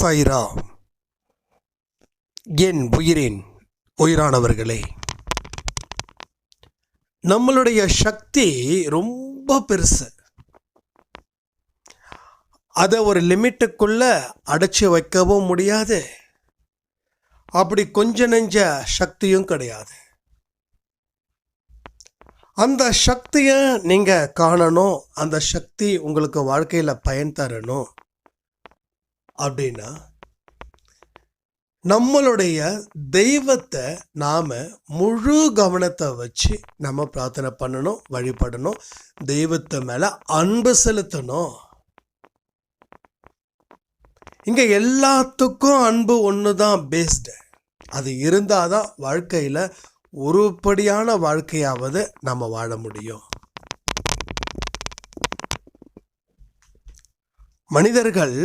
சைரா. என் உயிரின் உயிரானவர்களே நம்மளுடைய சக்தி ரொம்ப பெருசு. அதை ஒரு லிமிட்டுக்குள்ள அடைச்சி வைக்கவும் முடியாது. அப்படி கொஞ்ச நெஞ்ச சக்தியும் கிடையாது. அந்த சக்தியை நீங்கள் காணணும் அந்த சக்தி உங்களுக்கு வாழ்க்கையில் பயன் தரணும். அப்படின்னா நம்மளுடைய தெய்வத்தை நாம் முழு கவனத்தை வச்சு நம்ம பிரார்த்தனை பண்ணணும் வழிபடணும் தெய்வத்தை மேலே அன்பு செலுத்தணும். இங்கே எல்லாத்துக்கும் அன்பு ஒன்று தான் பேஸ்டு அது இருந்தால் தான் வாழ்க்கையில் உருப்படியான வாழ்க்கையாவது நம்ம வாழ முடியும். மனிதர்கள்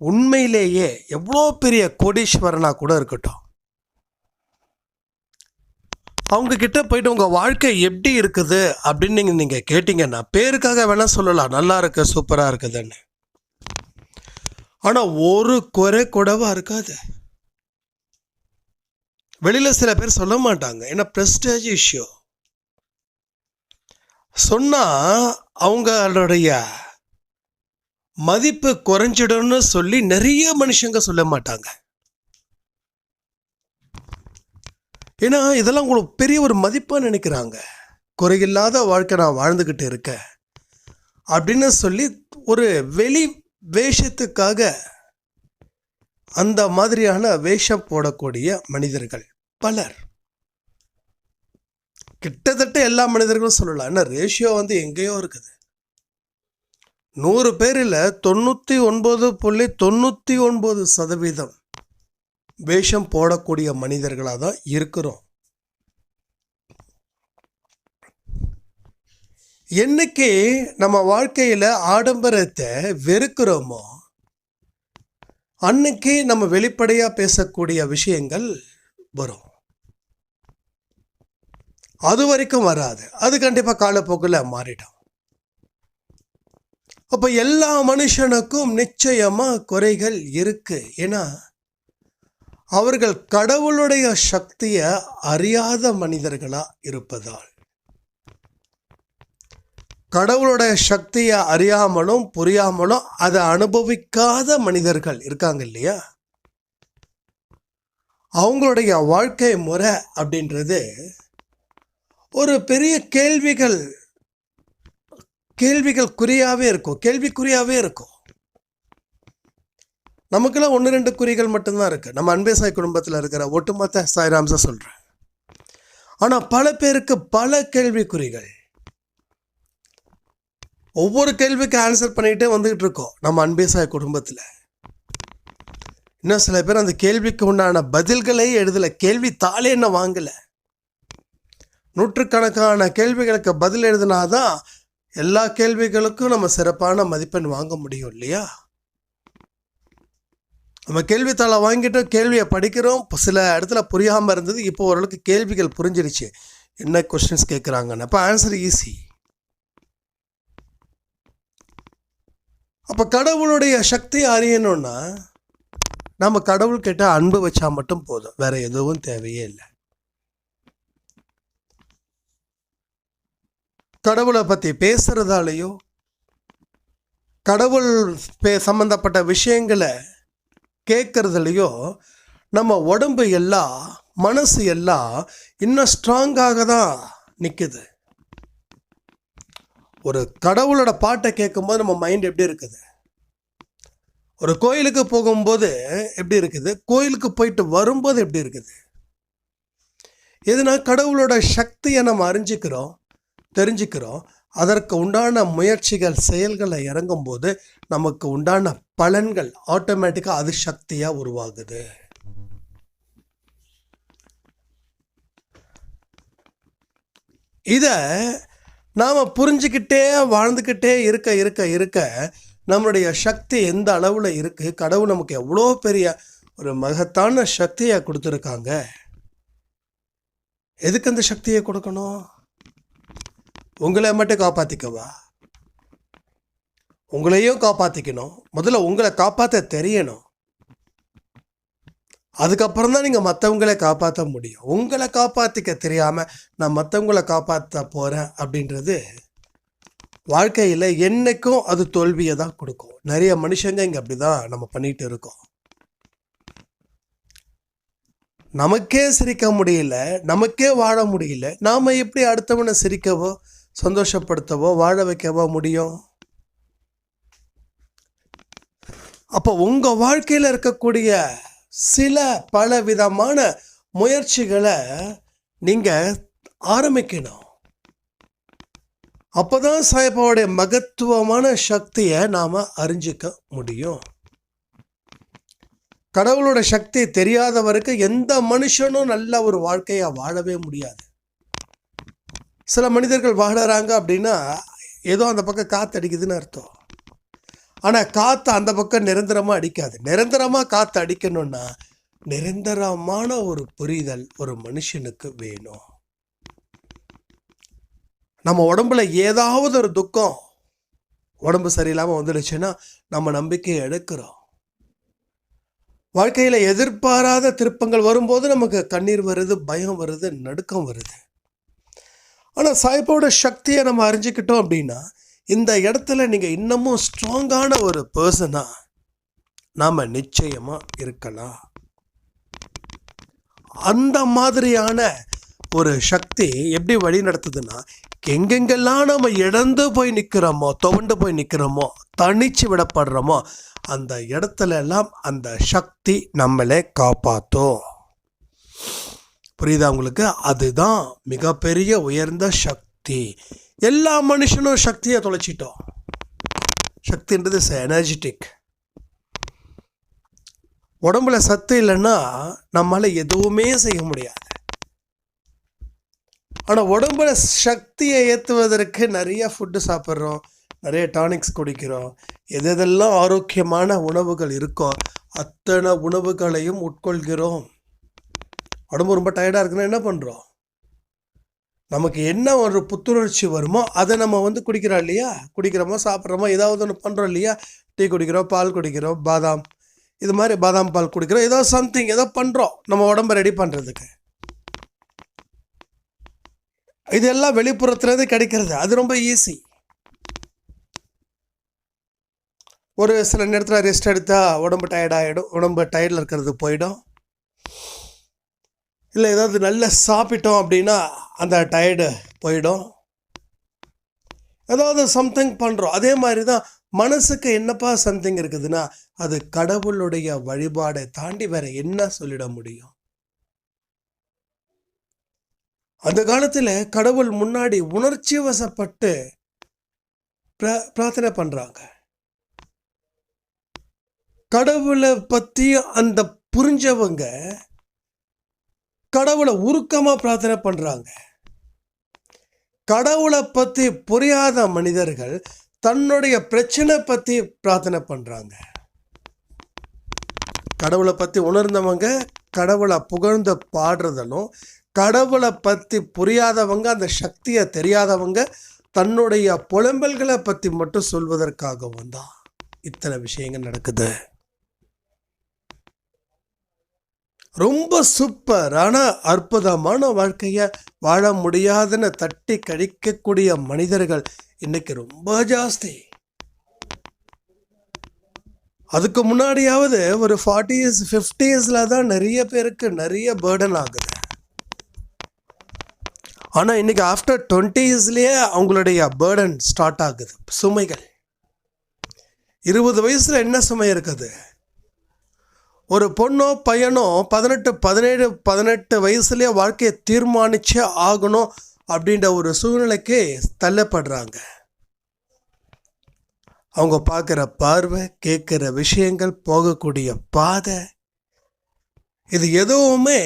உண்மையிலேயே எவ்வளோ பெரிய கோடீஸ்வரனாக கூட இருக்கட்டும். அவங்க கிட்ட போயிட்டு உங்கள் வாழ்க்கை எப்படி இருக்குது அப்படின்னு நீங்கள் நீங்கள் கேட்டிங்கன்னா பேருக்காக வேணால் சொல்லலாம். நல்லா இருக்கு சூப்பராக இருக்குதுன்னு. ஆனால் ஒரு குறை கூடவா இருக்காது. வெளியில் சில பேர் சொல்ல மாட்டாங்க. ஏன்னா ப்ரெஸ்டேஜ் இஷ்யூ சொன்னால் அவங்களுடைய மதிப்பு குறைஞ்சிடும்னு சொல்லி நிறைய மனுஷங்க சொல்ல மாட்டாங்க. ஏன்னா இதெல்லாம் உங்களுக்கு பெரிய ஒரு மதிப்பாக நினைக்கிறாங்க. குறையில்லாத வாழ்க்கை நான் வாழ்ந்துக்கிட்டு இருக்கேன். அப்படின்னு சொல்லி ஒரு வெளி வேஷத்துக்காக அந்த மாதிரியான வேஷம் போடக்கூடிய மனிதர்கள் பலர். கிட்டத்தட்ட எல்லா மனிதர்களும் சொல்லலாம். ஏன்னா ரேஷியோ வந்து எங்கேயோ இருக்குது. நூறு பேரில் தொண்ணூற்றி ஒன்பது புள்ளி தொண்ணூற்றி ஒன்பது சதவீதம் வேஷம் போடக்கூடிய மனிதர்களாக தான் இருக்கிறோம். என்னைக்கு நம்ம வாழ்க்கையில் ஆடம்பரத்தை வெறுக்கிறோமோ அன்னைக்கு நம்ம வெளிப்படையாக பேசக்கூடிய விஷயங்கள் வரும். அது வரைக்கும் வராது. அது கண்டிப்பாக காலப்போக்கில் மாறிடும். அப்போ எல்லா மனுஷனுக்கும் நிச்சயமாக குறைகள் இருக்கு. ஏன்னா அவர்கள் கடவுளுடைய சக்தியை அறியாத மனிதர்களாக இருப்பதால். கடவுளுடைய சக்தியை அறியாமலும் புரியாமலும் அதை அனுபவிக்காத மனிதர்கள் இருக்காங்க இல்லையா? அவங்களுடைய வாழ்க்கை முறை அப்படின்றது ஒரு பெரிய கேள்விகள் கேள்விகள் குறியாகவே இருக்கும் கேள்விக்குறியாகவே இருக்கும் நமக்கெல்லாம் ஒன்று ரெண்டு குறிகள் மட்டும்தான் இருக்குது நம்ம அன்பே சாய் குடும்பத்தில் இருக்கிற ஒட்டுமொத்த சாய்ராம்ஸை சொல்கிறேன் ஆனால் பல பேருக்கு பல கேள்விக்குறிகள். ஒவ்வொரு கேள்விக்கு ஆன்சர் பண்ணிகிட்டே வந்துக்கிட்டு இருக்கோம் நம்ம அன்பே சாய் குடும்பத்தில். இன்னும் சில பேர் அந்த கேள்விக்கு உண்டான பதில்களை எழுதலை கேள்வி தாளே என்ன வாங்கலை. நூற்றுக்கணக்கான கேள்விகளுக்கு பதில் எழுதினாதான் எல்லா கேள்விகளுக்கும் நம்ம சிறப்பான மதிப்பெண் வாங்க முடியும் இல்லையா? நம்ம கேள்வித்தாளை வாங்கிட்டோம் கேள்வியை படிக்கிறோம். சில இடத்துல புரியாமல் இருந்தது. இப்போ ஓரளவுக்கு கேள்விகள் புரிஞ்சிருச்சு. என்ன கொஸ்டின்ஸ் கேட்குறாங்கன்னு அப்போ ஆன்சர் ஈஸி அப்போ கடவுளுடைய சக்தி அறியணும்னா நம்ம கடவுள்கிட்ட அன்பு வச்சா மட்டும் போதும். வேற எதுவும் தேவையே இல்லை. கடவுளை பற்றி பேசுகிறதாலேயோ கடவுள் பே சம்மந்தப்பட்ட விஷயங்களை கேட்குறதுலையோ நம்ம உடம்பு எல்லாம் மனசு எல்லாம் இன்னும் ஸ்ட்ராங்காக தான் நிற்குது ஒரு கடவுளோட பாட்டை கேட்கும்போது நம்ம மைண்ட் எப்படி இருக்குது? ஒரு கோயிலுக்கு போகும்போது எப்படி இருக்குது? கோயிலுக்கு போயிட்டு வரும்போது எப்படி இருக்குது? எதுனா கடவுளோட சக்தியை நம்ம அறிஞ்சிக்கிறோம். தெரிஞ்சுக்கிறோம். அதற்கு உண்டான முயற்சிகள் செயல்களை இறங்கும்போது நமக்கு உண்டான பலன்கள் ஆட்டோமேட்டிக்காக அது சக்தியாக உருவாகுது. இதை நாம் புரிஞ்சுக்கிட்டே வாழ்ந்துக்கிட்டே இருக்க இருக்க இருக்க நம்மளுடைய சக்தி எந்த அளவில் இருக்குது கடவுள் நமக்கு எவ்வளோ பெரிய ஒரு மகத்தான சக்தியை கொடுத்துருக்காங்க? எதுக்கு அந்த சக்தியை கொடுக்கணும்? உங்களை மட்டும் காப்பாற்றிக்கவா உங்களையும் காப்பாற்றிக்கணும் முதல்ல உங்களை காப்பாற்ற தெரியணும். அதுக்கப்புறம் தான் நீங்கள் மற்றவங்களை காப்பாற்ற முடியும். உங்களை காப்பாற்றிக்க தெரியாமல் நான் மற்றவங்கள காப்பாற்ற போகிறேன் அப்படின்றது வாழ்க்கையில் என்னைக்கும் அது தோல்வியை தான் கொடுக்கும். நிறைய மனுஷங்க இங்கே அப்படி தான் நம்ம பண்ணிகிட்டு இருக்கோம். நமக்கே சிரிக்க முடியல நமக்கே வாழ முடியல நாம் எப்படி அடுத்தவனை சிரிக்கவோ சந்தோஷப்படுத்தவோ வாழ வைக்கவோ முடியும். அப்போ உங்கள் வாழ்க்கையில் இருக்கக்கூடிய சில பல விதமான முயற்சிகளை நீங்கள் ஆரம்பிக்கணும். அப்போதான் சாய்பாவுடைய மகத்துவமான சக்தியை நாம் அறிஞ்சிக்க முடியும். கடவுளோட சக்தி தெரியாதவருக்கு எந்த மனுஷனும் நல்ல ஒரு வாழ்க்கையை வாழவே முடியாது. சில மனிதர்கள் வாழறாங்க அப்படின்னா ஏதோ அந்த பக்கம் காற்று அடிக்குதுன்னு அர்த்தம். ஆனால் காற்று அந்த பக்கம் நிரந்தரமாக அடிக்காது. நிரந்தரமாக காற்று அடிக்கணும்னா நிரந்தரமான ஒரு புரிதல் ஒரு மனுஷனுக்கு வேணும். நம்ம உடம்புல ஏதாவது ஒரு துக்கம் உடம்பு சரியில்லாமல் வந்துடுச்சுன்னா நம்ம நம்பிக்கையை எடுக்கிறோம். வாழ்க்கையில் எதிர்பாராத திருப்பங்கள் வரும்போது நமக்கு கண்ணீர் வருது பயம் வருது நடுக்கம் வருது. ஆனால் சாய்பாவோட சக்தியை நம்ம அறிஞ்சிக்கிட்டோம் அப்படின்னா இந்த இடத்துல நீங்கள் இன்னமும் ஸ்ட்ராங்கான ஒரு பர்சனாக நாம் நிச்சயமாக இருக்கலாம். அந்த மாதிரியான ஒரு சக்தி எப்படி வழி நடத்துதுன்னா எங்கெங்கெல்லாம் நம்ம இழந்து போய் நிற்கிறோமோ துவண்டு போய் நிற்கிறோமோ தனிச்சு விடப்படுறோமோ அந்த இடத்துல எல்லாம் அந்த சக்தி நம்மளை காப்பாற்றும் புரியுதா உங்களுக்கு? அதுதான் மிகப்பெரிய உயர்ந்த சக்தி. எல்லா மனுஷனும் சக்தியை தொலைச்சிட்டோம். சக்தின்றது எனர்ஜெட்டிக் உடம்புல சத்து இல்லைன்னா நம்மளால் எதுவுமே செய்ய முடியாது. ஆனால் உடம்புல சக்தியை ஏற்றுவதற்கு நிறைய ஃபுட்டு சாப்பிட்றோம் நிறைய டானிக்ஸ் குடிக்கிறோம். எது எதெல்லாம் ஆரோக்கியமான உணவுகள் இருக்கோ அத்தனை உணவுகளையும் உட்கொள்கிறோம். உடம்பு ரொம்ப டயர்டாக இருக்குன்னா என்ன பண்ணுறோம் நமக்கு என்ன ஒரு புத்துணர்ச்சி வருமோ அதை நம்ம வந்து குடிக்கிறோம் இல்லையா? குடிக்கிறோமோ சாப்பிட்றோமோ ஏதாவது ஒன்று பண்ணுறோம் இல்லையா? டீ குடிக்கிறோம் பால் குடிக்கிறோம் பாதாம். இது மாதிரி பாதாம் பால் குடிக்கிறோம். ஏதோ சம்திங் ஏதோ பண்ணுறோம் நம்ம உடம்ப ரெடி பண்ணுறதுக்கு இதெல்லாம் வெளிப்புறத்துலேருந்து கிடைக்கிறது. அது ரொம்ப ஈஸி ஒரு சில நேரத்தில் ரெஸ்ட் எடுத்தால் உடம்பு டயர்டாகிடும் உடம்பு டயர்டில் இருக்கிறது போயிடும். இல்லை ஏதாவது நல்லா சாப்பிட்டோம் அப்படின்னா அந்த டயர்டு போயிடும். ஏதாவது சம்திங் பண்ணுறோம் அதே மாதிரி தான் மனசுக்கு என்னப்பா சம்திங் இருக்குதுன்னா அது கடவுளுடைய வழிபாடை தாண்டி வேற என்ன சொல்லிட முடியும்? அந்த காலத்தில் கடவுள் முன்னாடி உணர்ச்சி வசப்பட்டு பிரார்த்தனை பண்ணுறாங்க கடவுளை பற்றி அந்த புரிஞ்சவங்க கடவுளை உருக்கமாக பிரார்த்தனை பண்ணுறாங்க கடவுளை பற்றி புரியாத மனிதர்கள் தன்னுடைய பிரச்சனை பற்றி பிரார்த்தனை பண்ணுறாங்க கடவுளை பற்றி உணர்ந்தவங்க கடவுளை புகழ்ந்து பாடுறதலும் கடவுளை பற்றி புரியாதவங்க அந்த சக்தியை தெரியாதவங்க தன்னுடைய புலம்பல்களை பற்றி மட்டும் சொல்வதற்காகவும் தான் இத்தனை விஷயங்கள் நடக்குது. ரொம்ப சூப்பரான அற்புதமான வாழ்க்கையை வாழ முடியாதுன்னு தட்டி கழிக்கக்கூடிய மனிதர்கள் இன்னைக்கு ரொம்ப ஜாஸ்தி. அதுக்கு முன்னாடியாவது ஒரு ஃபார்ட்டி இயர்ஸ் ஃபிஃப்டி இயர்ஸில் தான் நிறைய பேருக்கு நிறைய பேர்டன் ஆகுது. ஆனால் இன்னைக்கு ஆஃப்டர் டுவெண்ட்டி இயர்ஸ்லேயே அவங்களுடைய பேர்டன் ஸ்டார்ட் ஆகுது. சுமைகள். இருபது வயசில் என்ன சுமை இருக்குது? ஒரு பொண்ணோ பையனோ பதினெட்டு பதினேழு பதினெட்டு வயசுலேயே வாழ்க்கையை தீர்மானிச்சே ஆகணும் அப்படின்ற ஒரு சூழ்நிலைக்கு தள்ளப்படுறாங்க. அவங்க பார்க்குற பார்வை கேட்குற விஷயங்கள் போகக்கூடிய பாதை இது எதுவுமே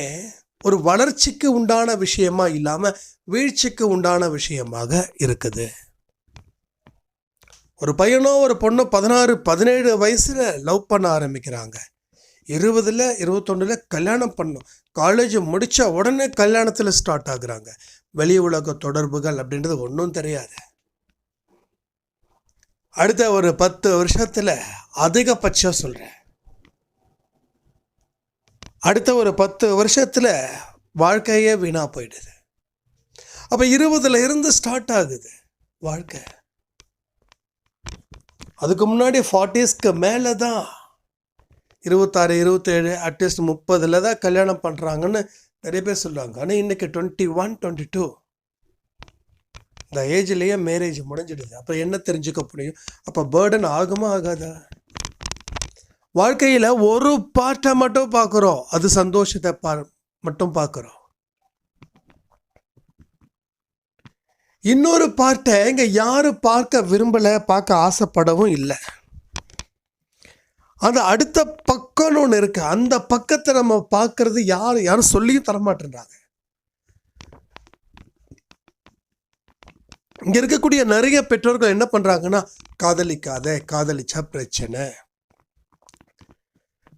ஒரு வளர்ச்சிக்கு உண்டான விஷயமா இல்லாமல் வீழ்ச்சிக்கு உண்டான விஷயமாக இருக்குது. ஒரு பையனோ ஒரு பொண்ணோ பதினாறு பதினேழு வயசில் லவ் பண்ண ஆரம்பிக்கிறாங்க. இருபதில் இருபத்தொன்னில் கல்யாணம் பண்ணோம். காலேஜ் முடித்த உடனே கல்யாணத்தில் ஸ்டார்ட் ஆகுறாங்க. வெளி உலக தொடர்புகள் அப்படின்றது ஒன்றும் தெரியாது. அடுத்த ஒரு பத்து வருஷத்தில் அதிகபட்சம் சொல்கிறேன் அடுத்த ஒரு பத்து வருஷத்தில் வாழ்க்கையே வீணாக போயிடுது. அப்போ இருபதுல இருந்து ஸ்டார்ட் ஆகுது வாழ்க்கை. அதுக்கு முன்னாடி ஃபார்ட்டிஸ்க்கு மேலே தான் இருபத்தாறு இருபத்தேழு அட்லீஸ்ட் முப்பதில் தான் கல்யாணம் பண்ணுறாங்கன்னு நிறைய பேர் சொல்லுவாங்க. ஆனால் இன்றைக்கி டுவெண்ட்டி ஒன் டுவெண்ட்டி டூ இந்த ஏஜ்லேயே மேரேஜ் முடிஞ்சிடுது. அப்போ என்ன தெரிஞ்சுக்க முடியும்? அப்போ பேர்டன் ஆகுமா ஆகாதா? வாழ்க்கையில் ஒரு பார்ட்டை மட்டும் பார்க்குறோம். அது சந்தோஷத்தை பா மட்டும் பார்க்குறோம். இன்னொரு பார்ட்டை இங்கே யாரும் பார்க்க விரும்பலை பார்க்க ஆசைப்படவும் இல்லை. ஆனால் அடுத்த பக்கம்னு ஒன்று இருக்கு. அந்த பக்கத்தை நம்ம பார்க்கறது யார் யாரும் சொல்லியும் தரமாட்டேன்றாங்க. இங்க இருக்கக்கூடிய நிறைய பெற்றோர்கள் என்ன பண்றாங்கன்னா காதலிக்காத காதலிச்சா பிரச்சனை.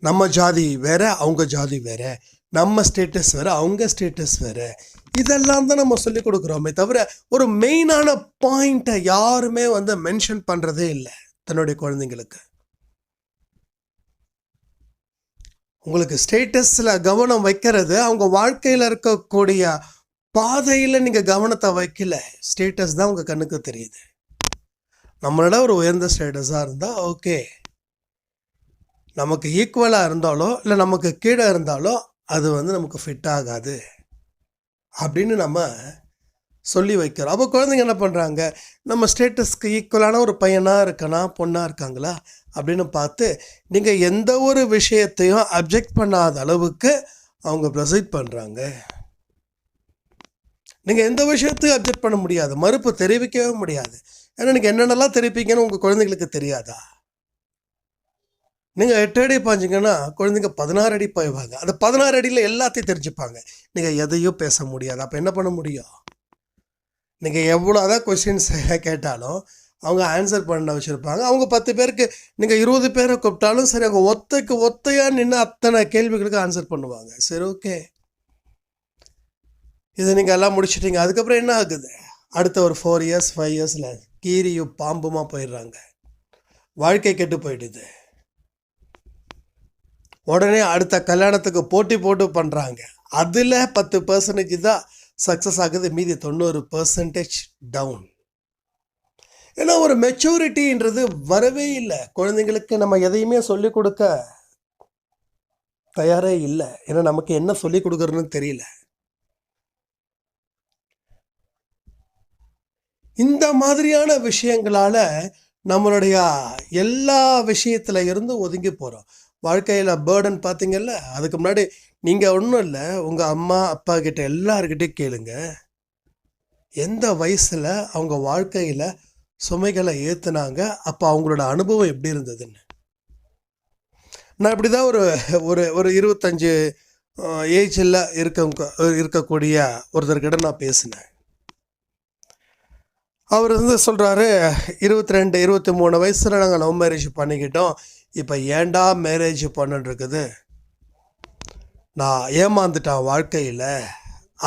நம்ம ஜாதி வேற அவங்க ஜாதி வேற. நம்ம ஸ்டேட்டஸ் வேற அவங்க ஸ்டேட்டஸ் வேற. இதெல்லாம் தான் நம்ம சொல்லி கொடுக்குறோமே தவிர ஒரு மெயினான பாயிண்ட்டை யாருமே வந்து மென்ஷன் பண்றதே இல்லை தன்னுடைய குழந்தைங்களுக்கு. உங்களுக்கு ஸ்டேட்டஸில் கவனம் வைக்கிறது அவங்க வாழ்க்கையில் இருக்கக்கூடிய பாதையில் நீங்கள் கவனத்தை வைக்கல. ஸ்டேட்டஸ் தான் உங்கள் கண்ணுக்கு தெரியுது. நம்மளோட ஒரு உயர்ந்த ஸ்டேட்டஸாக இருந்தால் ஓகே நமக்கு ஈக்குவலாக இருந்தாலோ இல்லை நமக்கு கீழே இருந்தாலோ அது வந்து நமக்கு ஃபிட் ஆகாது. அப்படின்னு நம்ம சொல்லி வைக்கிறோம். அப்போ குழந்தைங்க என்ன பண்ணுறாங்க நம்ம ஸ்டேட்டஸ்க்கு ஈக்குவலான ஒரு பையனாக இருக்கானா பொண்ணாக இருக்காங்களா? அப்படின்னு பார்த்து நீங்கள் எந்த ஒரு விஷயத்தையும் அப்ஜெக்ட் பண்ணாத அளவுக்கு அவங்க ப்ரொசைட் பண்ணுறாங்க நீங்கள் எந்த விஷயத்தையும் அப்ஜெக்ட் பண்ண முடியாது. மறுப்பு தெரிவிக்கவே முடியாது. ஏன்னா நீங்கள் என்னென்னலாம் தெரிவிப்பீங்கன்னு உங்கள் குழந்தைங்களுக்கு தெரியாதா? நீங்கள் எட்டு அடி பாஞ்சிங்கன்னா குழந்தைங்க பதினாறு அடி பாய்வாங்க. அந்த பதினாறு அடியில் எல்லாத்தையும் தெரிஞ்சுப்பாங்க. நீங்கள் எதையும் பேச முடியாது. அப்போ என்ன பண்ண முடியும்? நீங்கள் எவ்வளோ தான் கொஸ்டின்ஸ் கேட்டாலும் அவங்க ஆன்சர் பண்ண வச்சுருப்பாங்க. அவங்க பத்து பேருக்கு நீங்கள் இருபது பேரை கூப்பிட்டாலும் சரி அவங்க ஒத்தைக்கு ஒத்தையாக நின்று அத்தனை கேள்விகளுக்கு ஆன்சர் பண்ணுவாங்க. சரி ஓகே இதை நீங்கள் எல்லாம் முடிச்சிட்டீங்க. அதுக்கப்புறம் என்ன ஆகுது? அடுத்த ஒரு ஃபோர் இயர்ஸ் ஃபைவ் இயர்ஸில் கீரியும் பாம்புமாக போயிடுறாங்க. வாழ்க்கை கெட்டு போயிடுது. உடனே அடுத்த கல்யாணத்துக்கு போட்டி போட்டு பண்ணுறாங்க அதில் பத்து பர்சன்டேஜ் தான் சக்ஸஸ் ஆகுது. மீதி தொண்ணூறு பர்சன்டேஜ் டவுன் ஏன்னா ஒரு மெச்சூரிட்டின்றது வரவே இல்லை. குழந்தைங்களுக்கு நம்ம எதையுமே சொல்லிக் கொடுக்க தயாரே இல்லை. ஏன்னா நமக்கு என்ன சொல்லிக் கொடுக்குறதுன்னு தெரியல. இந்த மாதிரியான விஷயங்களால நம்மளுடைய எல்லா விஷயத்துல இருந்து ஒதுங்கி போகிறோம் வாழ்க்கையில் பேர்டன் பார்த்தீங்கல்ல அதுக்கு முன்னாடி நீங்கள் ஒன்றும் இல்லை. உங்கள் அம்மா அப்பா கிட்ட எல்லாருக்கிட்டையும் கேளுங்க. எந்த வயசில் அவங்க வாழ்க்கையில் சுமைகளை ஏற்றுனாங்க அப்போ அவங்களோட அனுபவம் எப்படி இருந்ததுன்னு? நான் இப்படி தான் ஒரு ஒரு ஒரு இருபத்தஞ்சு ஏஜில் இருக்க இருக்கக்கூடிய ஒருத்தர்கிட்ட நான் பேசினேன். அவர் வந்து சொல்கிறாரு இருபத்தி ரெண்டு இருபத்தி மூணு வயசில் நாங்கள் லவ் மேரேஜ் பண்ணிக்கிட்டோம். இப்போ ஏன்டா மேரேஜ் இருக்குது? நான் ஏமாந்துட்டேன் வாழ்க்கையில்.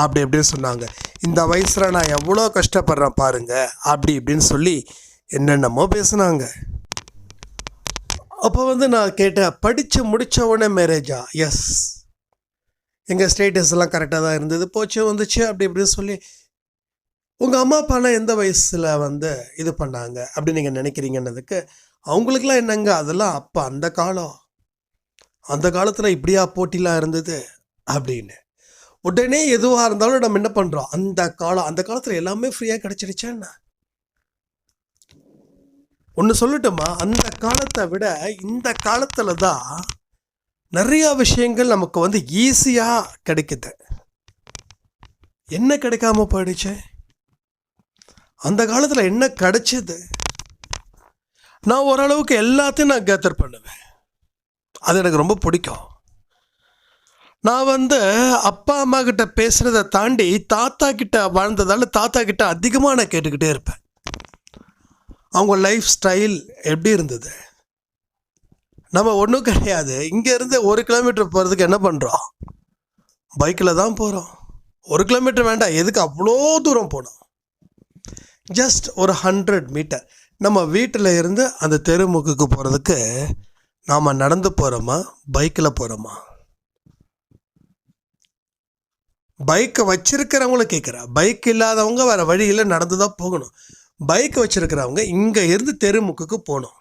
அப்படி இப்படின்னு சொன்னாங்க. இந்த வயசில் நான் எவ்வளோ கஷ்டப்படுறேன் பாருங்கள் அப்படி இப்படின்னு சொல்லி என்னென்னமோ பேசுனாங்க. அப்போ வந்து நான் கேட்டேன் படித்து முடித்த உடனே மேரேஜா எஸ் எங்கள் ஸ்டேட்டஸ் எல்லாம் கரெக்டாக தான் இருந்தது. போச்சு வந்துச்சு அப்படி இப்படின்னு சொல்லி உங்கள் அம்மா அப்பாலாம் எந்த வயசில் வந்து இது பண்ணாங்க? அப்படின்னு நீங்கள் நினைக்கிறீங்கன்னதுக்கு அவங்களுக்குலாம் என்னங்க அதெல்லாம் அப்போ அந்த காலம். அந்த காலத்தில் இப்படியா போட்டிலாம் இருந்தது? அப்படின்னு. உடனே எதுவாக இருந்தாலும் நம்ம என்ன பண்ணுறோம் அந்த காலம் அந்த காலத்தில் எல்லாமே ஃப்ரீயாக கிடச்சிடுச்சா என்ன? ஒன்று சொல்லட்டுமா? அந்த காலத்தை விட இந்த காலத்தில் தான் நிறையா விஷயங்கள் நமக்கு வந்து ஈஸியாக கிடைக்குது. என்ன கிடைக்காம போயிடுச்சு? அந்த காலத்தில் என்ன கிடைச்சது? நான் ஓரளவுக்கு எல்லாத்தையும் நான் கேதர் பண்ணுவேன். அது எனக்கு ரொம்ப பிடிக்கும். நான் வந்து அப்பா அம்மா கிட்ட பேசுகிறத தாண்டி தாத்தா கிட்ட வாழ்ந்ததால தாத்தா கிட்ட அதிகமாக நான் கேட்டுக்கிட்டே இருப்பேன். அவங்க லைஃப் ஸ்டைல் எப்படி இருந்தது? நம்ம ஒன்றும் கிடையாது. இங்கேருந்து ஒரு கிலோமீட்டர் போகிறதுக்கு என்ன பண்ணுறோம் பைக்கில் தான் போகிறோம் ஒரு கிலோமீட்டர் வேண்டாம். எதுக்கு அவ்வளோ தூரம் போனோம் ஜஸ்ட் ஒரு ஹண்ட்ரட் மீட்டர் நம்ம வீட்டில் இருந்து அந்த தெருமுக்குக்கு போகிறதுக்கு நாம் நடந்து போகிறோமா பைக்கில் போகிறோமா பைக்கை வச்சுருக்கிறவங்களும் கேட்குறா பைக் இல்லாதவங்க வேறு வழியில் நடந்து தான் போகணும். பைக் வச்சிருக்கிறவங்க இங்கே இருந்து தெருமுக்குக்கு போகணும்.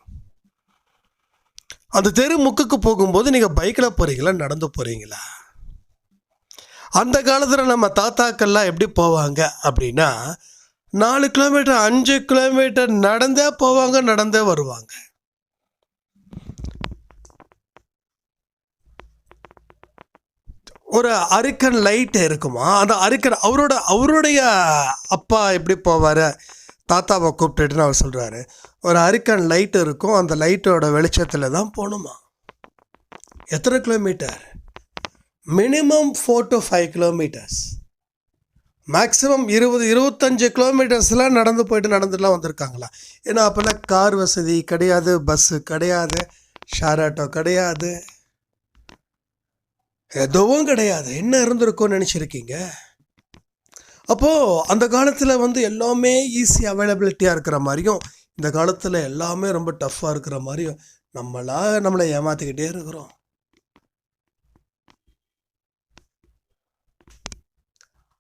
அந்த தெருமுக்குக்கு போகும்போது நீங்கள் பைக்கில் போகிறீங்களா நடந்து போகிறீங்களா அந்த காலத்தில் நம்ம தாத்தாக்கள்லாம் எப்படி போவாங்க அப்படின்னா நாலு கிலோமீட்டர் அஞ்சு கிலோமீட்டர் நடந்தே போவாங்க நடந்தே வருவாங்க. ஒரு அருக்கன் லைட் இருக்குமா? அந்த அருக்கன் அவரோட அவருடைய அப்பா எப்படி போவார்? தாத்தாவை கூப்பிட்டுட்டுன்னு அவர் சொல்கிறாரு ஒரு அருக்கன் லைட் இருக்கும் அந்த லைட்டோட வெளிச்சத்தில் தான் போகணுமா எத்தனை kilometre minimum four to five kilometres maximum இருபது இருபத்தஞ்சு கிலோமீட்டர்ஸ்லாம் நடந்து போயிட்டு நடந்துலாம் வந்திருக்காங்களா? ஏன்னா அப்போல்லாம் கார் வசதி கிடையாது பஸ்ஸு கிடையாது ஷேர் ஆட்டோ கிடையாது. எதுவும் கிடையாது. என்ன இருந்திருக்கும்னு நினச்சிருக்கீங்க? அப்போது அந்த காலத்தில் வந்து எல்லாமே ஈஸி அவைலபிலிட்டியாக இருக்கிற மாதிரியும் இந்த காலத்தில் எல்லாமே ரொம்ப டஃப்பாக இருக்கிற மாதிரியும் நம்மளாக நம்மளை ஏமாற்றிக்கிட்டே இருக்கிறோம்.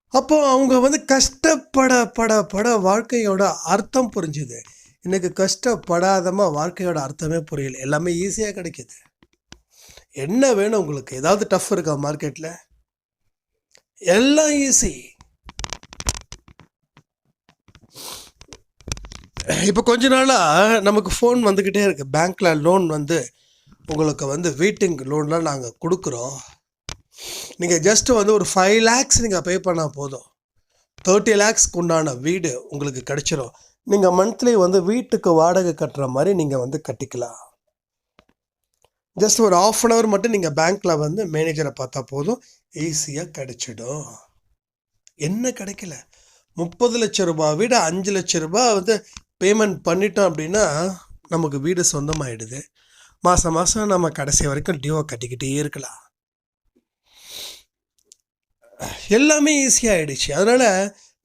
அப்போ அவங்க வந்து கஷ்டப்பட பட பட வாழ்க்கையோட அர்த்தம் புரிஞ்சுது. இன்றைக்கி கஷ்டப்படாதமா வாழ்க்கையோட அர்த்தமே புரியல. எல்லாமே ஈஸியாக கிடைக்கிது. என்ன வேணும் உங்களுக்கு? ஏதாவது டஃப் இருக்கா மார்க்கெட்டில் எல்லாம் ஈஸி இப்போ கொஞ்ச நாளாக நமக்கு ஃபோன் வந்துக்கிட்டே இருக்கு. பேங்க்கில் லோன் வந்து உங்களுக்கு வந்து வீட்டிங் லோன்லாம் நாங்கள் கொடுக்குறோம். நீங்கள் ஜஸ்ட் வந்து ஒரு ஃபைவ் லேக்ஸ் நீங்கள் பே பண்ணால் போதும். தேர்ட்டி லேக்ஸ்க்கு உண்டான வீடு உங்களுக்கு கிடச்சிரும். நீங்கள் மந்த்லி வந்து வீட்டுக்கு வாடகை கட்டுற மாதிரி நீங்கள் வந்து கட்டிக்கலாம். ஜஸ்ட் ஒரு ஆஃப் அன் ஹவர் மட்டும் நீங்கள் பேங்க்கில் வந்து மேனேஜரை பார்த்தா போதும் ஈஸியாக கிடைச்சிடும். என்ன கிடைக்கல? முப்பது லட்ச ரூபாய் வீடு அஞ்சு லட்ச ரூபாய் வந்து பேமெண்ட் பண்ணிட்டோம் அப்படின்னா நமக்கு வீடு சொந்தமாயிடுது. மாதம் மாதம் நம்ம கடைசி வரைக்கும் டியூவை கட்டிக்கிட்டே இருக்கலாம். எல்லாமே ஈஸியாக ஆகிடுச்சு அதனால்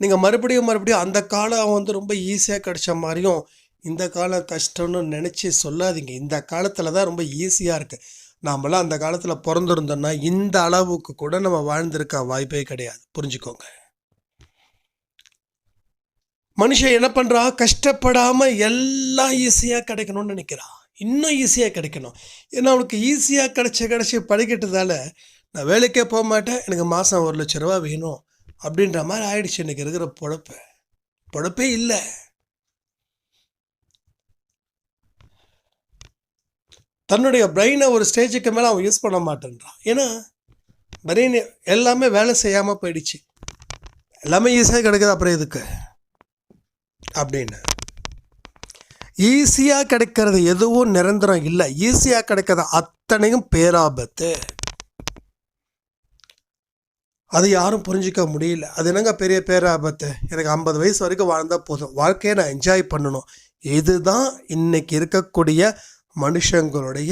நீங்கள் மறுபடியும் மறுபடியும் அந்த காலம் வந்து ரொம்ப ஈஸியாக கிடைச்ச மாதிரியும் இந்த காலம் கஷ்டம்னு நினச்சி சொல்லாதீங்க. இந்த காலத்தில் தான் ரொம்ப ஈஸியாக இருக்குது நாமெல்லாம் அந்த காலத்தில் பிறந்திருந்தோம்னா இந்த அளவுக்கு கூட நம்ம வாழ்ந்திருக்க வாய்ப்பே கிடையாது. புரிஞ்சுக்கோங்க. மனுஷன் என்ன பண்ணுறா கஷ்டப்படாமல் எல்லாம் ஈஸியாக கிடைக்கணும்னு நினைக்கிறான் இன்னும் ஈஸியாக கிடைக்கணும். ஏன்னா அவனுக்கு ஈஸியாக கிடச்சி கிடச்சி படிக்கிட்டதால நான் வேலைக்கே போக மாட்டேன். எனக்கு மாதம் ஒரு லட்ச ரூபா வேணும். அப்படின்ற மாதிரி ஆயிடுச்சு. எனக்கு இருக்கிற பொழப்பு. பொழப்பே இல்லை. தன்னுடைய பிரெயினை ஒரு ஸ்டேஜுக்கு மேலே அவன் யூஸ் பண்ண மாட்டேன்றான். ஏன்னா பிரெயின் எல்லாமே வேலை செய்யாமல் போயிடுச்சு. எல்லாமே ஈஸியாக கிடைக்குது அப்புறம் எதுக்கு? அப்படின்னு. ஈஸியாக கிடைக்கிறது எதுவும் நிரந்தரம் இல்லை. ஈஸியாக கிடைக்கிறது அத்தனையும் பேராபத்து. அது யாரும் புரிஞ்சிக்க முடியல. அது என்னங்க பெரிய பேராபத்து? எனக்கு ஐம்பது வயசு வரைக்கும் வாழ்ந்தால் போதும். வாழ்க்கையை நான் என்ஜாய் பண்ணணும். இதுதான் இன்னைக்கு இருக்கக்கூடிய மனுஷங்களுடைய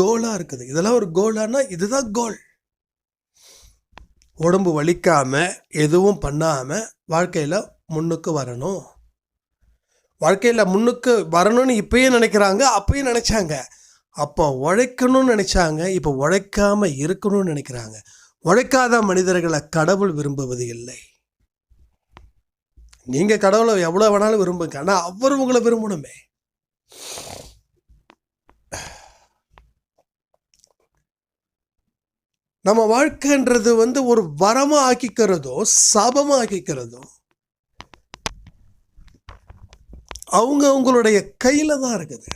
கோலாக இருக்குது. இதெல்லாம் ஒரு கோலானா இதுதான் கோல் உடம்பு வலிக்காமல் எதுவும் பண்ணாமல் வாழ்க்கையில் முன்னுக்கு வரணும். வாழ்க்கையில் முன்னுக்கு வரணும்னு இப்பயே நினைக்கிறாங்க அப்பயும் நினச்சாங்க. அப்போ உழைக்கணும்னு நினச்சாங்க இப்போ உழைக்காம இருக்கணும்னு நினைக்கிறாங்க. உழைக்காத மனிதர்களை கடவுள் விரும்புவது இல்லை. நீங்கள் கடவுளை எவ்வளோ வேணாலும் விரும்புங்க ஆனால் அவர் உங்களை விரும்பணுமே. நம்ம வாழ்க்கைன்றது வந்து ஒரு வரமாக ஆக்கிக்கிறதோ சாபமாக ஆக்கிக்கிறதோ அவங்க அவங்களுடைய கையில் தான் இருக்குது.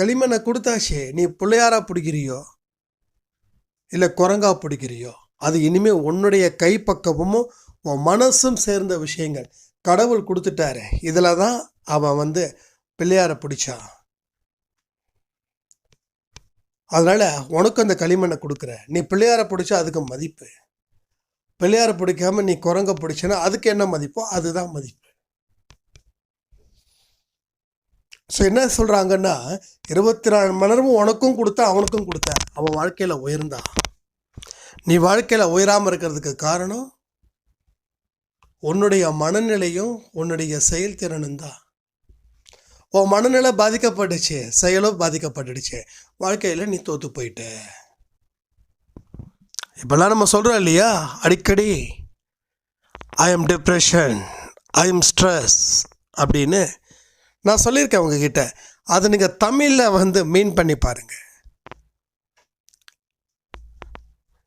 களிமண்ணை கொடுத்தாச்சே நீ பிள்ளையாரா பிடிக்கிறியோ? இல்லை குரங்கா பிடிக்கிறியோ? அது இனிமேல் உன்னுடைய கைப்பக்கமும் உன் மனசும் சேர்ந்த விஷயங்கள். கடவுள் கொடுத்துட்டாரு. இதில் தான் அவன் வந்து பிள்ளையாரை பிடிச்சா? அதனால் உனக்கு அந்த களிமண்ணை கொடுக்குற. நீ பிள்ளையாரை பிடிச்சா அதுக்கு மதிப்பு. பிள்ளையாரை பிடிக்காம நீ குரங்க பிடிச்சனா அதுக்கு என்ன மதிப்போ அதுதான் மதிப்பு. ஸோ என்ன சொல்கிறாங்கன்னா இருபத்தி நாலு மணி நேரமும் உனக்கும் கொடுத்தா அவனுக்கும் கொடுத்த. அவன் வாழ்க்கையில் உயர்ந்தான் நீ வாழ்க்கையில் உயராமல் இருக்கிறதுக்கு காரணம் உன்னுடைய மனநிலையும் உன்னுடைய செயல்திறனும் தான். உன் மனநிலை பாதிக்கப்பட்டுச்சு செயலும் பாதிக்கப்பட்டுடுச்சு. வாழ்க்கையில் நீ தோற்று போயிட்ட. இப்போல்லாம் நம்ம சொல்கிறோம் இல்லையா? அடிக்கடி I am depression I am stress அப்படின்னு நான் சொல்லியிருக்கேன் உங்ககிட்ட. அதை நீங்கள் தமிழில் வந்து மீன் பண்ணி பாருங்கள்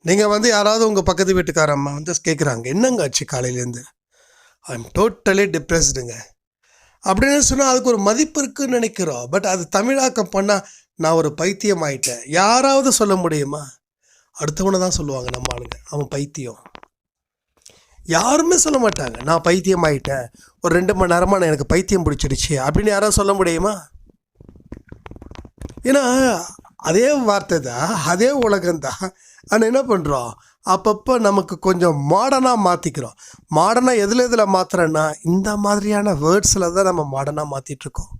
நீங்கள் வந்து யாராவது உங்கள் பக்கத்து வீட்டுக்கார அம்மா வந்து கேட்குறாங்க என்னங்க ஆச்சு காலையிலேருந்து? ஐ எம் டோட்டலி டிப்ரெஸ்டுங்க அப்படின்னு சொன்னால் அதுக்கு ஒரு மதிப்பு இருக்குன்னு நினைக்கிறோம். பட் அது தமிழாக்கம் பண்ணால் நான் ஒரு பைத்தியம் ஆயிட்டேன் யாராவது சொல்ல முடியுமா? அடுத்தவனை தான் சொல்லுவாங்க நம்ம ஆளுங்க. அவன் பைத்தியம். யாருமே சொல்ல மாட்டாங்க. நான் பைத்தியம் ஆயிட்டேன் ஒரு ரெண்டு மணி நேரமாக நான் எனக்கு பைத்தியம் பிடிச்சிடுச்சு. அப்படின்னு யாராவது சொல்ல முடியுமா? ஏன்னா அதே வார்த்தை தான் அதே உலகம்தான். ஆனால் என்ன பண்ணுறோம் அப்பப்போ நமக்கு கொஞ்சம் மாடர்னாக மாற்றிக்கிறோம் மாடர்னாக எதில் எதில் மாற்றுறேன்னா இந்த மாதிரியான வேர்ட்ஸில் தான் நம்ம மாடர்னாக மாற்றிட்டுருக்கோம்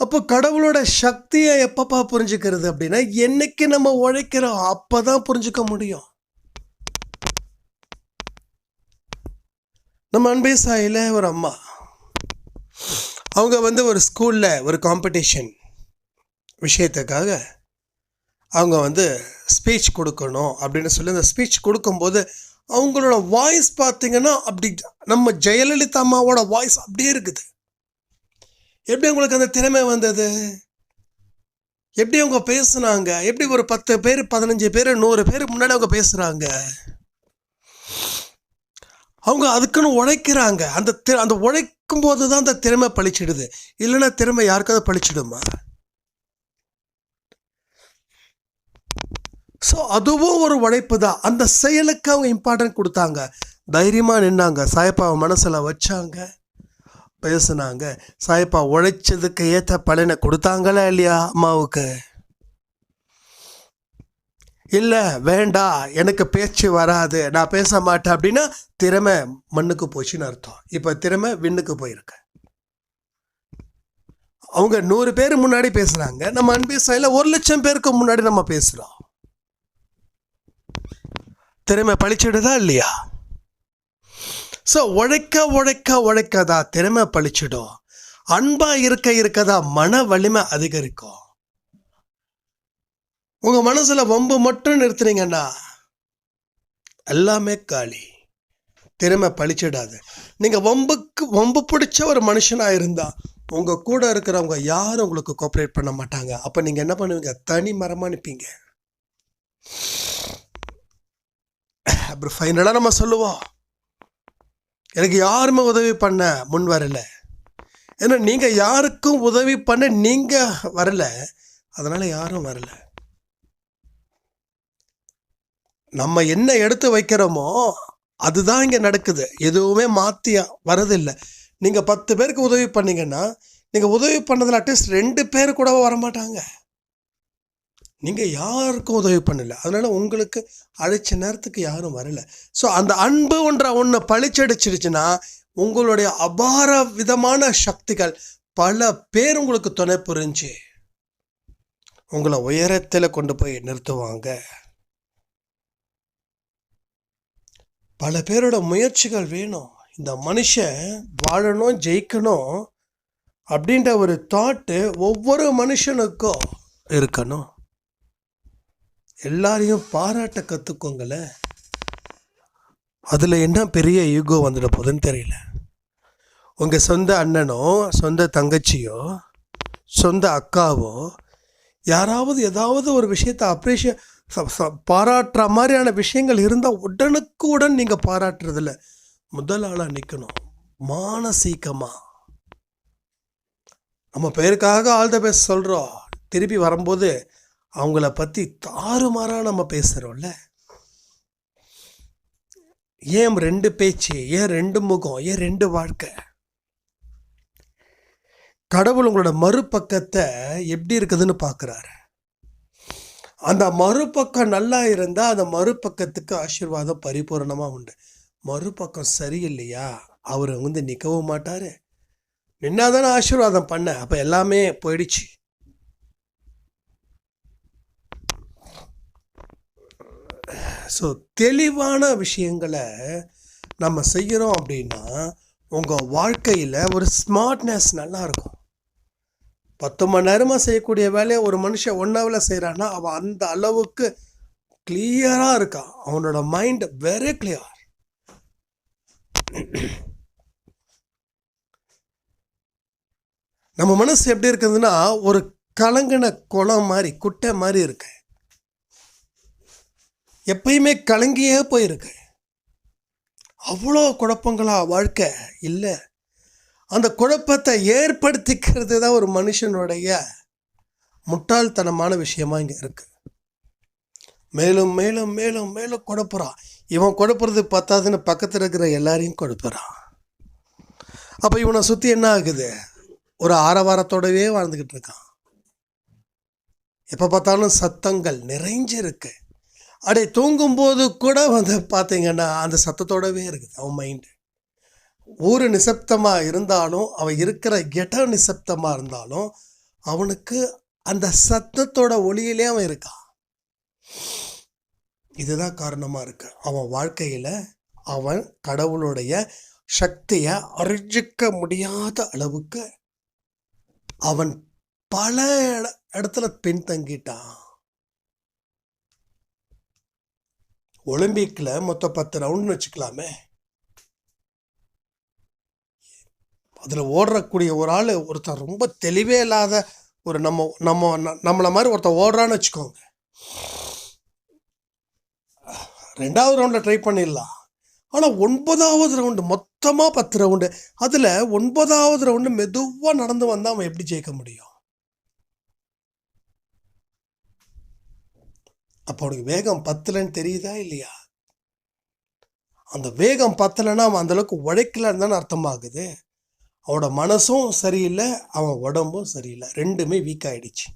அப்போ கடவுளோட சக்தியை எப்பப்பா புரிஞ்சுக்கிறது அப்படின்னா என்னைக்கு நம்ம உழைக்கிறோம் அப்போ தான் புரிஞ்சுக்க முடியும். நம்ம அன்பே சாயில் ஒரு அம்மா. அவங்க வந்து ஒரு ஸ்கூலில் ஒரு காம்படிஷன் விஷயத்துக்காக அவங்க வந்து ஸ்பீச் கொடுக்கணும் அப்படின்னு சொல்லி அந்த ஸ்பீச் கொடுக்கும்போது அவங்களோட வாய்ஸ் பார்த்தீங்கன்னா அப்படி நம்ம ஜெயலலிதா அம்மாவோட வாய்ஸ் அப்படியே இருக்குது. எப்படி உங்களுக்கு அந்த திறமை வந்தது? எப்படி அவங்க பேசுனாங்க? எப்படி ஒரு பத்து பேர் பதினஞ்சு பேர் நூறு பேர் முன்னாடி அவங்க பேசுகிறாங்க அவங்க அதுக்குன்னு உழைக்கிறாங்க. அந்த அந்த உழைக்கும் போது தான் அந்த திறமை பழிச்சிடுது. இல்லைன்னா திறமை யாருக்காவது பழிச்சிடுமா? ஸோ அதுவும் ஒரு உழைப்பு தான் அந்த செயலுக்கு அவங்க இம்பார்ட்டன்ட் கொடுத்தாங்க. தைரியமாக நின்னாங்க. சாயப்பாவை மனசில் வச்சாங்க. பேசுனாங்க. சாயப்பா உழைச்சதுக்கு ஏற்ற பலனை கொடுத்தாங்களா இல்லையா அம்மாவுக்கு? இல்லை வேண்டாம் எனக்கு பேச்சு வராது. நான் பேச மாட்டேன் அப்படின்னா திறமை மண்ணுக்கு போச்சுன்னு அர்த்தம். இப்போ திறமை விண்ணுக்கு போயிருக்கு. அவங்க நூறு பேர் முன்னாடி பேசுனாங்க நம்ம அன்பே சாயில் ஒரு லட்சம் பேருக்கு முன்னாடி நம்ம பேசுகிறோம் திறமை பழிச்சிடுதா இல்லையா? ஸோ உழைக்க உழைக்க உழைக்கதா திறமை பழிச்சிடும். அன்பா இருக்க இருக்கதா மன வலிமை அதிகரிக்கும். உங்க மனசுல வம்பு மட்டும் நிறுத்துனீங்கன்னா எல்லாமே காலி. திறமை பழிச்சிடாது. நீங்க வம்புக்கு வம்பு பிடிச்ச ஒரு மனுஷனா இருந்தா உங்க கூட இருக்கிறவங்க யாரும் உங்களுக்கு கோஆப்ரேட் பண்ண மாட்டாங்க. அப்ப நீங்க என்ன பண்ணுவீங்க? தனி மரமா நிற்பீங்க அப்புறம் ஃபைனலாக நம்ம சொல்லுவோம். எனக்கு யாருமே உதவி பண்ண முன் வரல. ஏன்னா நீங்கள் யாருக்கும் உதவி பண்ண நீங்கள் வரல. அதனால் யாரும் வரல. நம்ம என்ன எடுத்து வைக்கிறோமோ அதுதான் இங்கே நடக்குது. எதுவுமே மாற்றி வரதில்லை. நீங்கள் பத்து பேருக்கு உதவி பண்ணிங்கன்னா நீங்கள் உதவி பண்ணதில் அட்லீஸ்ட் ரெண்டு பேர் கூட வரமாட்டாங்க. நீங்கள் யாருக்கும் உதவி பண்ணலை. அதனால் உங்களுக்கு அழைச்ச நேரத்துக்கு யாரும் வரலை. ஸோ அந்த அன்பு ஒன்ற ஒன்று பழிச்சடிச்சிருச்சுன்னா உங்களுடைய அபார விதமான சக்திகள் பல பேர் உங்களுக்கு துணை புரிஞ்சு உங்களை உயரத்தில் கொண்டு போய் நிறுத்துவாங்க. பல பேரோட முயற்சிகள் வேணும். இந்த மனுஷன் வாழணும் ஜெயிக்கணும் அப்படின்ற ஒரு தாட்டு ஒவ்வொரு மனுஷனுக்கும் இருக்கணும். எல்லாரையும் பாராட்ட கற்றுக்கோங்கள அதில் என்ன பெரிய ஈகோ வந்துட போகுதுன்னு தெரியல. உங்கள் சொந்த அண்ணனோ சொந்த தங்கச்சியோ சொந்த அக்காவோ யாராவது ஏதாவது ஒரு விஷயத்தை அப்ரிஷியே பாராட்டுற மாதிரியான விஷயங்கள் இருந்தால் உடனுக்கு உடன் நீங்கள் பாராட்டுறதில்ல. முதல் ஆளாக நிற்கணும் மானசீகமாக நம்ம பேருக்காக ஆல் த பெஸ்ட் சொல்கிறோம் திருப்பி வரும்போது அவங்கள பற்றி தாறுமாறாக நம்ம பேசுகிறோம்ல ஏன் ரெண்டு பேச்சு ஏன் ரெண்டு முகம் ஏன் ரெண்டு வாழ்க்கை? கடவுள் உங்களோட மறுபக்கத்தை எப்படி இருக்குதுன்னு பார்க்குறாரு அந்த மறுபக்கம் நல்லா இருந்தால் அந்த மறுபக்கத்துக்கு ஆசீர்வாதம் பரிபூரணமாக உண்டு. மறுபக்கம் சரியில்லையா? அவர் வந்து நிற்கவும் மாட்டார். நின்னாதானே ஆசீர்வாதம் பண்ண. அப்போ எல்லாமே போயிடுச்சு. ஸோ தெளிவான விஷயங்களை நம்ம செய்கிறோம் அப்படின்னா உங்கள் வாழ்க்கையில் ஒரு ஸ்மார்ட்னஸ் நல்லாயிருக்கும் பத்து மணி நேரமாக செய்யக்கூடிய வேலையை ஒரு மனுஷன் ஒன் ஹவரில் செய்கிறான்னா அவன் அந்த அளவுக்கு கிளியராக இருக்கான். அவனோட மைண்ட் வெரி கிளியர் நம்ம மனசு எப்படி இருக்குதுன்னா ஒரு கலங்கின குளம் மாதிரி குட்டை மாதிரி இருக்கு. எப்பயுமே கலங்கியே போயிருக்கு. அவ்வளோ குழப்பங்களா வாழ்க்கை? இல்லை. அந்த குழப்பத்தை ஏற்படுத்திக்கிறது தான் ஒரு மனுஷனுடைய முட்டாள்தனமான விஷயமா இங்கே இருக்குது மேலும் மேலும் மேலும் மேலும் குழப்புறான். இவன் குழப்புறது பத்தாதுன்னு பக்கத்தில் இருக்கிற எல்லாரையும் குழப்புறான். அப்போ இவனை சுற்றி என்ன ஆகுது? ஒரு ஆரவாரத்தோடவே வாழ்ந்துக்கிட்டு இருக்கான். எப்போ பார்த்தாலும் சத்தங்கள் நிறைஞ்சிருக்கு. அடே தூங்கும்போது கூட வந்து பார்த்தீங்கன்னா அந்த சத்தத்தோடவே இருக்குது அவன் மைண்டு ஊர் நிசப்தமாக இருந்தாலும் அவன் இருக்கிற இடம் நிசப்தமாக இருந்தாலும் அவனுக்கு அந்த சத்தத்தோட ஒளியிலே அவன் இருக்கான். இதுதான் காரணமாக இருக்கு. அவன் வாழ்க்கையில் அவன் கடவுளுடைய சக்தியை அறிஞ்சிக்க முடியாத அளவுக்கு அவன் பல இடத்துல பின்தங்கிட்டான். ஒலிம்பிக்கில் மொத்தம் பத்து ரவுண்டுன்னு வச்சுக்கலாமே. அதில் ஓடுறக்கூடிய ஒரு ஆள் ஒருத்தன் ரொம்ப தெளிவே இல்லாத ஒரு நம்ம நம்ம நம்மளை மாதிரி ஒருத்தன் ஓடுறான்னு வச்சுக்கோங்க. ரெண்டாவது ரவுண்டில் ட்ரை பண்ணிடலாம். ஆனால் ஒன்பதாவது ரவுண்டு மொத்தமாக பத்து ரவுண்டு அதில் ஒன்பதாவது ரவுண்டு மெதுவாக நடந்து வந்தால் அவன் எப்படி ஜெயிக்க முடியும்? அப்போ அவனுக்கு வேகம் பத்தலைன்னு தெரியுதா இல்லையா? அந்த வேகம் பத்தலைன்னா அவன் அந்தளவுக்கு உழைக்கலன்னு தானே அர்த்தமாகுது. அவனோட மனசும் சரியில்லை அவன் உடம்பும் சரியில்லை. ரெண்டுமே வீக் ஆயிடுச்சு.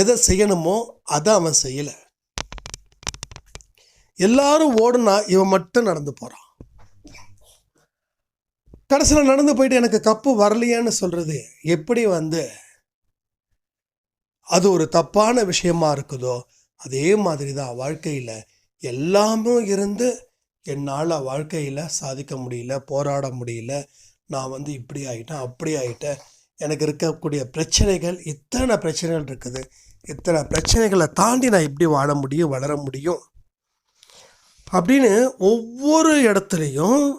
எதை செய்யணுமோ அதை அவன் செய்யலை. எல்லாரும் ஓடுனா இவன் மட்டும் நடந்து போகிறான் கடைசியில் நடந்து போயிட்டு எனக்கு கப்பு வரலையான்னு சொல்கிறது எப்படி வந்து அது ஒரு தப்பான விஷயமா இருக்குதோ அதே மாதிரி தான் வாழ்க்கையில் எல்லாமும் இருந்து என்னால் வாழ்க்கையில் சாதிக்க முடியல போராட முடியல நான் வந்து இப்படி ஆகிட்டேன் அப்படி ஆகிட்டேன் எனக்கு இருக்கக்கூடிய பிரச்சனைகள் இத்தனை பிரச்சனைகள் இருக்குது. இத்தனை பிரச்சனைகளை தாண்டி நான் இப்படி வாழ முடியும் வளர முடியும். அப்படின்னு ஒவ்வொரு இடத்துலையும்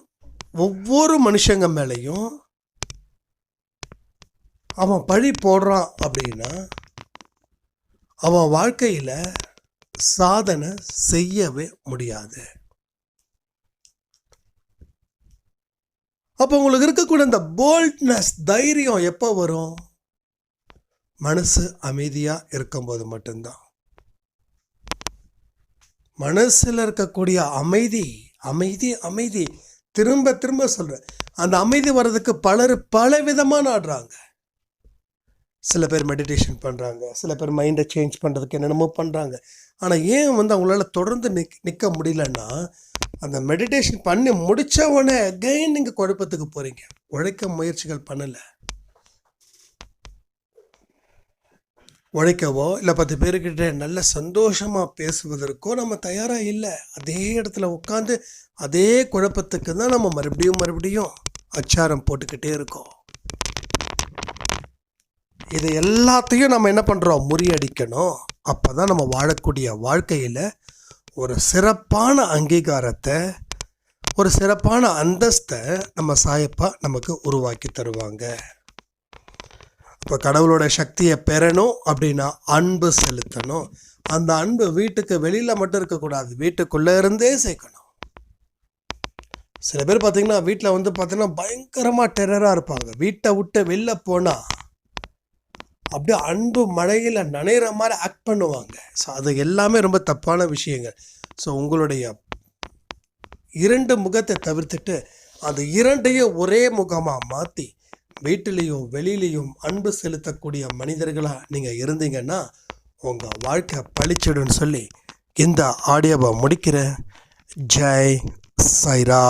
ஒவ்வொரு மனுஷங்க மேலேயும் அவன் பழி போடுறான் அப்படின்னா அவன் வாழ்க்கையில் சாதனை செய்யவே முடியாது. அப்போ உங்களுக்கு இருக்கக்கூடிய இந்த போல்ட்னஸ் தைரியம் எப்போ வரும்? மனசு அமைதியாக இருக்கும்போது மட்டும்தான். மனசில் இருக்கக்கூடிய அமைதி அமைதி அமைதி. திரும்ப திரும்ப சொல்கிறேன் அந்த அமைதி வர்றதுக்கு பலர் பல விதமாக நாடுறாங்க. சில பேர் மெடிடேஷன் பண்ணுறாங்க சில பேர் மைண்டை சேஞ்ச் பண்ணுறதுக்கு என்னென்னமோ பண்ணுறாங்க ஆனால் ஏன் வந்து அவங்களால தொடர்ந்து நிக் நிற்க முடியலன்னா அந்த மெடிடேஷன் பண்ணி முடித்த உடனே அகைன் நீங்கள் குழப்பத்துக்கு போகிறீங்க உழைக்க முயற்சிகள் பண்ணலை. உழைக்கவோ இல்லை பத்து பேர்கிட்ட நல்ல சந்தோஷமாக பேசுவதற்கோ நம்ம தயாராக இல்லை. அதே இடத்துல உட்காந்து அதே குழப்பத்துக்கு தான் நம்ம மறுபடியும் மறுபடியும் அச்சாரம் போட்டுக்கிட்டே இருக்கோம். இது எல்லாத்தையும் நம்ம என்ன பண்ணுறோம் முறியடிக்கணும். அப்போ தான் நம்ம வாழக்கூடிய வாழ்க்கையில் ஒரு சிறப்பான அங்கீகாரத்தை ஒரு சிறப்பான அந்தஸ்தை நம்ம சாயப்பா நமக்கு உருவாக்கி தருவாங்க. இப்போ கடவுளோட சக்தியை பெறணும் அப்படின்னா அன்பு செலுத்தணும். அந்த அன்பு வீட்டுக்கு வெளியில் மட்டும் இருக்கக்கூடாது. வீட்டுக்குள்ளே இருந்தே சேர்க்கணும். சில பேர் பார்த்திங்கன்னா வீட்டில் வந்து பார்த்திங்கன்னா பயங்கரமாக டெரராக இருப்பாங்க. வீட்டை விட்டு வெளில போனால் அப்படியே அன்பு மழையில் நனைகிற மாதிரி ஆக்ட் பண்ணுவாங்க. ஸோ அது எல்லாமே ரொம்ப தப்பான விஷயங்கள். ஸோ உங்களுடைய இரண்டு முகத்தை தவிர்த்துட்டு அந்த இரண்டையும் ஒரே முகமாக மாற்றி வீட்டிலையும் வெளியிலையும் அன்பு செலுத்தக்கூடிய மனிதர்களாக நீங்கள் இருந்தீங்கன்னா உங்கள் வாழ்க்கை பளிச்சிடுன்னு சொல்லி இந்த ஆடியோவை முடிக்கிறேன். ஜெய் சைரா.